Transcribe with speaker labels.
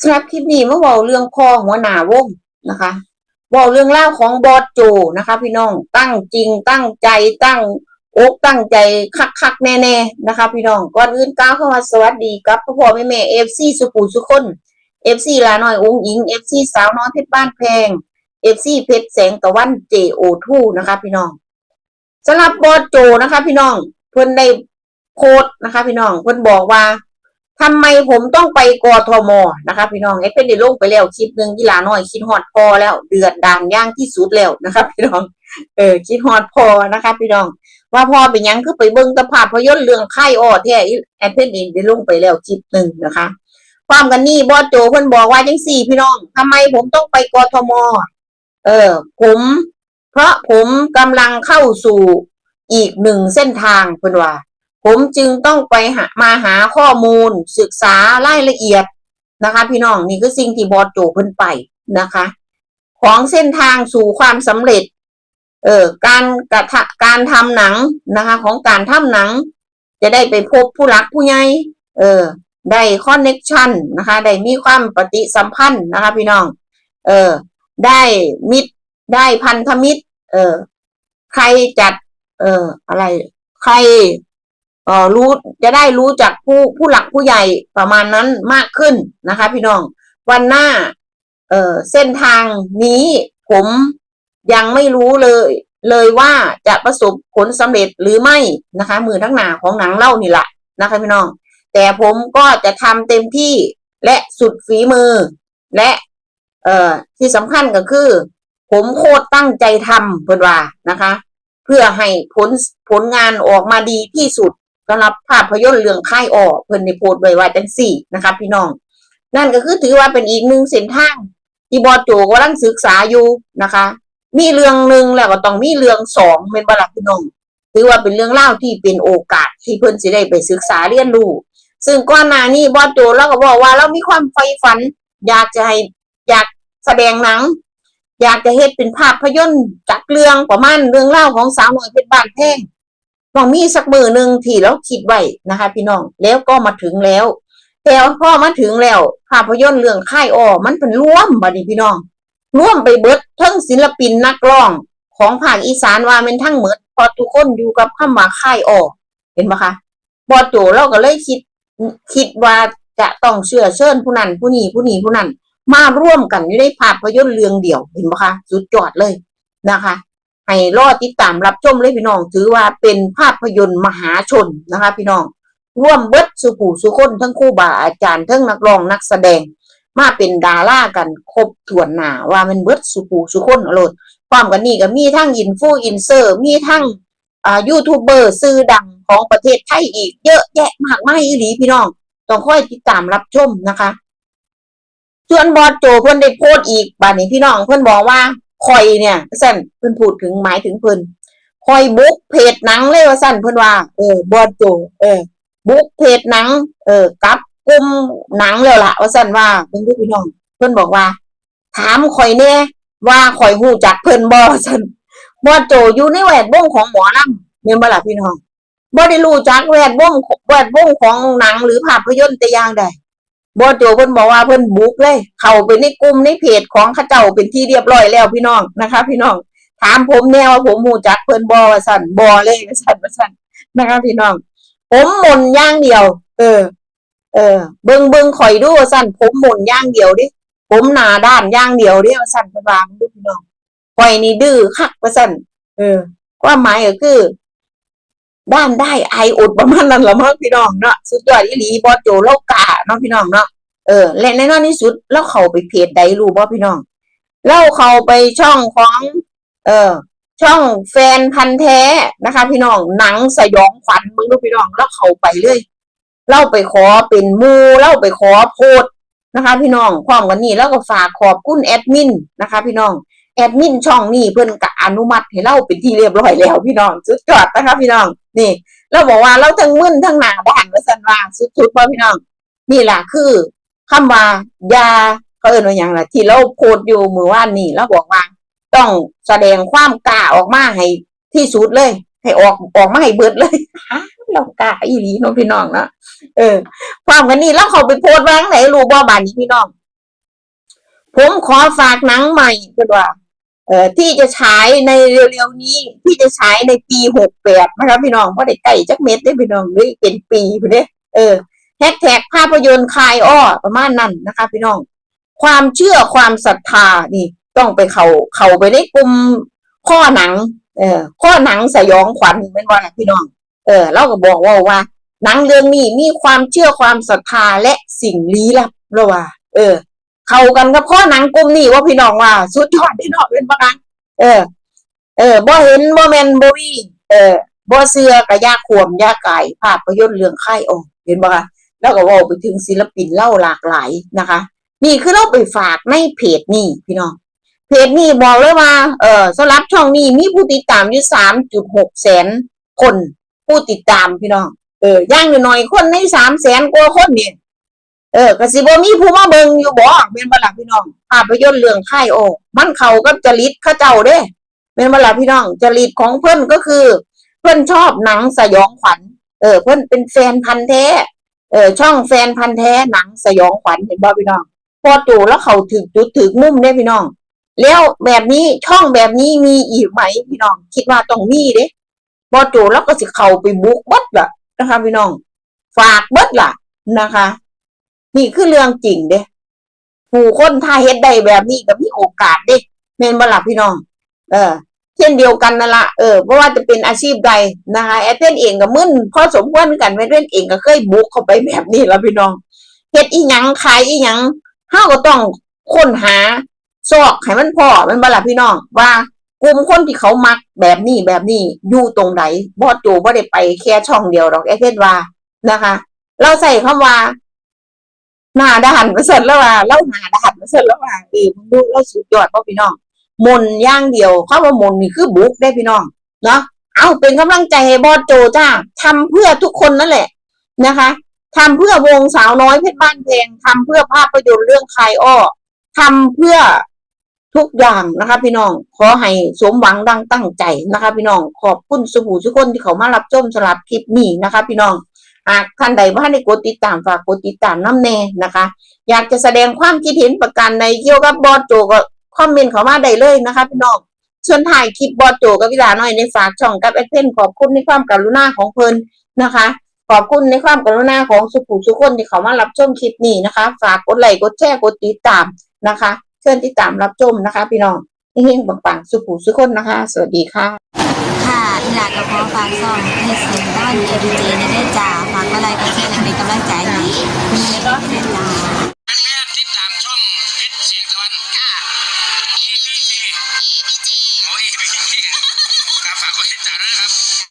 Speaker 1: สำหรับคลิปนี้มาเว้าเรื่องพ่อหัวหน้าวงนะคะเว้าเรื่องเล่าของบอสโจนะคะ พี่น้องตั้งจริงตั้งใจตั้งอกตั้งใจคักๆแน่ๆนะคะ พี่น้องก่อนอื่นก้าวเข้ามาสวัสดีกับพ่อพ่อแม่แม่เอฟซีสุขุสุคนเอฟซีลาน้อยองค์หญิงเอฟซีสาวน้อยเพชรบ้านแพงเอฟซีเพชรแสงตะวันเจโอทูนะคะ พี่น้องสำหรับบอสโจนะคะ พี่น้องเพิ่นได้โพสนะคะ พี่น้องเพิ่นบอกว่า ทำไมผมต้องไปกทมนะคะพี่น้องไอ้เป็นได้ลงไปแล้วคลิปหนึ่งกีฬาน้อยคิดฮอดพอแล้ว เดือดดานย่างที่สุดแล้วนะคะพี่น้องเออคิดฮอดพอนะคะพี่น้อง ว่าพอเป็นยังคือไปเบิ่งตะภาพยนต์เรื่องไข่อ้อแท้อีแอดเพนเองได้ลงไปแล้วคลิปหนึ่งนะคะ ความกันนี่บอสโจเพิ่นบอกว่าจังสี่ พี่น้องทำไมผมต้องไปกทมเออผมเพราะผมกำลังเข้าสู่อีกหนึ่งเส้นทางเพิ่นว่า ผมจึงต้องไปหามาหาข้อมูล ศึกษารายละเอียดนะคะ พี่น้องนี่คือสิ่งที่บอสโจเพิ่นไปนะคะ ของเส้นทางสู่ความสำเร็จเออการกระทะการทำหนังนะคะ ของการทำหนัง จะได้ไปพบผู้รักผู้ใหญ่เออได้คอนเน็กชันนะคะ ได้มีความปฏิสัมพันธ์นะคะ พี่น้อง เออได้มิตรได้พันธมิตร เออใครจัด เอออะไร ใคร เอ่อรู้จะได้รู้จักผู้ผู้หลักผู้ใหญ่ประมาณนั้นมากขึ้นนะคะ พี่น้องวันหน้า เอ่อเส้นทางนี้ผมยังไม่รู้เลย เลยว่าจะประสบผลสำเร็จหรือไม่นะคะ มือทั้งหนาของหนังเล่านี่แหละนะคะพี่น้อง แต่ผมก็จะทำเต็มที่และสุดฝีมือ และเอ่อที่สำคัญก็คือ ผมโคตรตั้งใจทำเพื่อนว่านะคะ เพื่อให้ผลผลงานออกมาดีที่สุด สำหรับภาพยนตร์เรื่องค่ายออกเพิ่นในโพสต์ไว้ว่าจังสี่นะครับพี่น้อง นั่นก็คือถือว่าเป็นอีกหนึ่งเส้นทางที่บอโจกำลังศึกษาอยู่นะคะ มีเรื่องหนึ่งแล้วก็ต้องมีเรื่องสองเป็นบลักพี่น้องถือว่าเป็นเรื่องเล่าที่เป็นโอกาสที่เพิ่นสิได้ไปศึกษาเรียนรู้ซึ่งก่อนหน้านี้บอโจเราก็บอกว่าเรามีความใฝ่ฝัน อยากจะให้อยากแสดงหนัง อยากจะเฮ็ดเป็นภาพพยนตร์จากเรื่องประมาณเรื่องเล่าของสาวน้อยเพชรบ้านแพง ต้องมีสักมือหนึ่งที่เราคิดไว้นะคะ พี่น้องแล้วก็มาถึงแล้ว แต่พอมาถึงแล้วภาพยนตร์เรื่องค่ายอ้อมันเป็นร่วมบัดนี้พี่น้อง ร่วมไปเบิดทั้งศิลปินนักร้องของภาคอีสานว่าเป็นทั้งเหมดเพอทุกคนอยู่กับคำว่าค่ายอ้อเห็นปะคะบอโจเราก็เลยคิดคิดว่าจะต้องเชื่อเชิญผู้นั้นผู้นี้ผู้นี้ผู้นั้นมาร่วมกันอยู่ในภาพยนตร์เรื่องเดียวเห็นปะคะสุดยอดเลยนะคะ ให้รอติดตามรับชมเลยพี่น้อง ถือว่าเป็นภาพยนตร์มหาชนนะคะ พี่น้องร่วมเบิดสุผู้สุคนทั้งคู่บาอาจารย์ทั้งนักร้องนักแสดง มาเป็นดารากันครบถ้วนหนาว่ามันเบิดสุผู้สุคนอรดความกันนี่ก็มีทั้งอินฟูอินเซอร์ มีทั้งอ่ายูทูบเบอร์ซื้อดังของประเทศไทยอีกเยอะแยะมากมายอีหลีพี่น้อง ต้องค่อยติดตามรับชมนะคะส่วนบอสโจเพิ่อนได้โพสต์อีกบาดนี้พี่น้องเพิ่อนบอกว่า คอยเนี่ยสั่นเพิ่นพูดถึงหมายถึงเพิ่นคอยบุ๊กเพจหนังเลยว่าสั่นเพิ่นว่า เออบอสโจเออ บุ๊กเพจหนัง เออกับกลุ่มหนังแล้วล่ะว่าสั่นว่าเพิ่นดูพี่น้อง เพิ่นบอกว่า ถามข่อยแน่ว่าข่อยฮู้จักเพิ่นบ่ว่าสั่นบอสโจอยู่ในแวดวงของหมอลำแม่นบ่ล่ะพี่น้องบ่ได้รู้จักแวดวงแวดวงของหนังหรือภาพยนตร์แต่อย่างใด บอสโจเพิ่นบอกว่าเพิ่นบุกเลย เข้าไปในกลุ่มในเพจของข้าเจ้าเป็นที่เรียบร้อยแล้วพี่น้องนะคะ พี่น้อง ถามผมแน่ว่าผมหูจักเพิ่นบอว่าสั่นบอเลยว่าสั่นว่าสั่นนะคะ พี่น้อง ผมหมุนย่างเดียว เออ เออ เบิ่งเบิ่งข่อยดูว่าสั่นผมหมุนย่างเดียวดิผมหนาด้านย่างเดียวดิว่าสั่นพระบามดูพี่น้องข่อยนี่ดื้อคักว่าสั่นเออความหมายก็คือ ด้านได้ไออดประมาณนั้นละมั้งพี่น้องเนาะสุดยอดอีหลีบอโจเล่ากาเนาะพี่น้องเนาะเออและแน่นอนที่สุดเราเข้าไปเพจใดรู้บ่พี่น้องเราเข้าไปช่องของ เออ ช่องแฟนพันธ์แท้นะคะ พี่น้องหนังสยองขวัญมึงดูพี่น้องเราเข้าไปเลยเราไปขอเป็นมูเราไปขอโพสต์นะคะ พี่น้องความกันนี้แล้วก็ฝากขอบคุณแอดมินนะคะ พี่น้องแอดมินช่องนี้เพิ่อนก็อนุมัติให้เราเป็นที่เรียบร้อยแล้วพี่น้องสุดยอดนะคะพี่น้อง นี่เราบอกว่าเราทั้งมึนทั้งหนาด้านว่าซั่นว่าสุดๆบ่พี่น้อง นี่แหละคือคำว่ายาเขาเอ่นว่าอย่างไรที่เราโพสต์อยู่มือว่านนี่เราบอกว่า ต้องแสดงความกล้าออกมาให้ที่สุดเลย ให้ออกออกมาให้เบิดเลยเรากล้าอีหลีน้องพี่น้องนะเออ ความกันนี่แล้วเขาไปโพสต์วางไหนรู้บ่บานนี้พี่น้อง ผมขอฝากหนังใหม่เพื่อว่า เอ่อที่จะฉายในเร็วๆนี้ที่จะฉายในปีหกแปดนะครับพี่น้องเพราะได้ใกล้จักเม็ดได้พี่น้องเลยเป็นปีพี่เด้เออแฮชแท็กภาพยนตร์คลายอ้อประมาณนั้นนะคะ พี่น้อง ความเชื่อความศรัทธานี่ ต้องไปเขาเข้าไปในกลุ่มข้อหนัง เออข้อหนังสยองขวัญเป็นว่าล่ะพี่น้อง เออเราก็บอกว่าว่า หนังเรื่องนี้มีความเชื่อความศรัทธาและสิ่งลี้ลับระว่า เออ เข้ากันกับข้อหนังกลุ่มนี้ว่าพี่น้องว่า สุดยอดพี่น้องเป็นปะคะเออ เออบ่เห็นบ่แมนบ่มีเออบ่เสือกะยาขวมยาไก่ภาพยนตร์เรื่องค่ายออกเห็นปะคะแล้วก็ว่าไปถึงศิลปินเล่าหลากหลายนะคะ นี่คือเราไปฝากในเพจนี่พี่น้องเพจนี่บอกเลยว่า เออสำหรับช่องนี้มีผู้ติดตามอยู่สามจุดหกแสนคนผู้ติดตามพี่น้อง เออย่างหน่อยๆคนในสามแสนกว่าคนเนี่ย เออกสิบ่มีผู้มาเบิงอยู่บ่เป็นบ่ล่ะพี่น้องภาพยนตร์เรื่องค่ายโอมันเขากับจริตข้าเจ้าเด้เป็นบ่ล่ะพี่น้องจริตของเพิ่นก็คือ เพิ่นชอบหนังสยองขวัญเออ เพิ่นเป็นแฟนพันธ์แท้เออช่องแฟนพันธ์แท้หนังสยองขวัญเห็นบ่พี่น้องพอตู่แล้วเขาถึกจุดถึกมุมได้พี่น้อง แล้วแบบนี้ช่องแบบนี้มีอีกไหมพี่น้อง คิดว่าต้องมีเด้พอตู่แล้วก็สิเข้าไปบุกเบัดล่ะนะคะพี่น้อง ฝากเบัดล่ะนะคะ นี่คือเรื่องจริงเด้ผู้คนถ้าเฮ็ดได้แบบนี้ก็มีโอกาสเด้แม่นบล่ะพี่น้อง เออ เช่นเดียวกันนั่นละเออเพราะว่าจะเป็นอาชีพใดนะคะแอดเทนเองก็มึนพอสมควรกันแอดเทนเองก็เคยบุกเข้าไปแบบนี้แล้วพี่น้องเฮ็ดอีหยังขายอีหยังเฮาก็ต้องค้นหาซอกให้มันพอมันบล่ะพี่น้อง ว่ากลุ่มคนที่เขามักแบบนี้แบบนี้อยู่ตรงไหนบ่โจบ่ได้ไปแค่ช่องเดียวหรอกแอดเทนว่านะคะ เราใส่คำว่า หน้าด้านมาเสร็จแล้วว่าเราหน้าด้านมาเสร็จแล้วว่าเออมึงดูเราสุดยอดป่ะพี่น้องมนย่างเดียวคำว่ามนนี่คือบุกได้พี่น้องเนาะเอาเป็นกำลังใจให้บอสโจจ้าทำเพื่อทุกคนนั่นแหละนะคะทำเพื่อวงสาวน้อยเพชรบ้านเพลงทำเพื่อภาพยนตร์เรื่องคายอ้อทำเพื่อทุกอย่างนะคะ พี่น้องขอให้สมหวังดังตั้งใจนะคะ พี่น้องขอบคุณสุภูทุกคนที่เขามารับชมสลับคลิปนี้นะคะ พี่น้อง หากท่านใดว่าได้กดติดตามฝากกดติดตามน้ำแน่นะคะ อยากจะแสดงความคิดเห็นประการในเกี่ยวกับบอสโจก็คอมเมนต์เข้ามาได้เลยนะคะพี่น้องส่วนถ่ายคลิปบอสโจกับวิลาหน่อยในฝากช่องกับแอดเพนขอบคุณในความกรุณาของเพิ่นนะคะ ขอบคุณในความกรุณาของสุขุสุคนที่เขามารับชมคลิปนี้นะคะ ฝากกดไลค์กดแชร์กดติดตามนะคะเชิญติดตามรับชมนะคะ พี่น้องเฮงๆปังๆสุขุสุคนนะคะ สวัสดีค่ะ
Speaker 2: หลากกับขอฝากซ่องให้เสียงด้านเอดีเจในได้จ่าฝากอะไรก็เช่นเป็นกำลังใจให้มีก็เป็นจ่า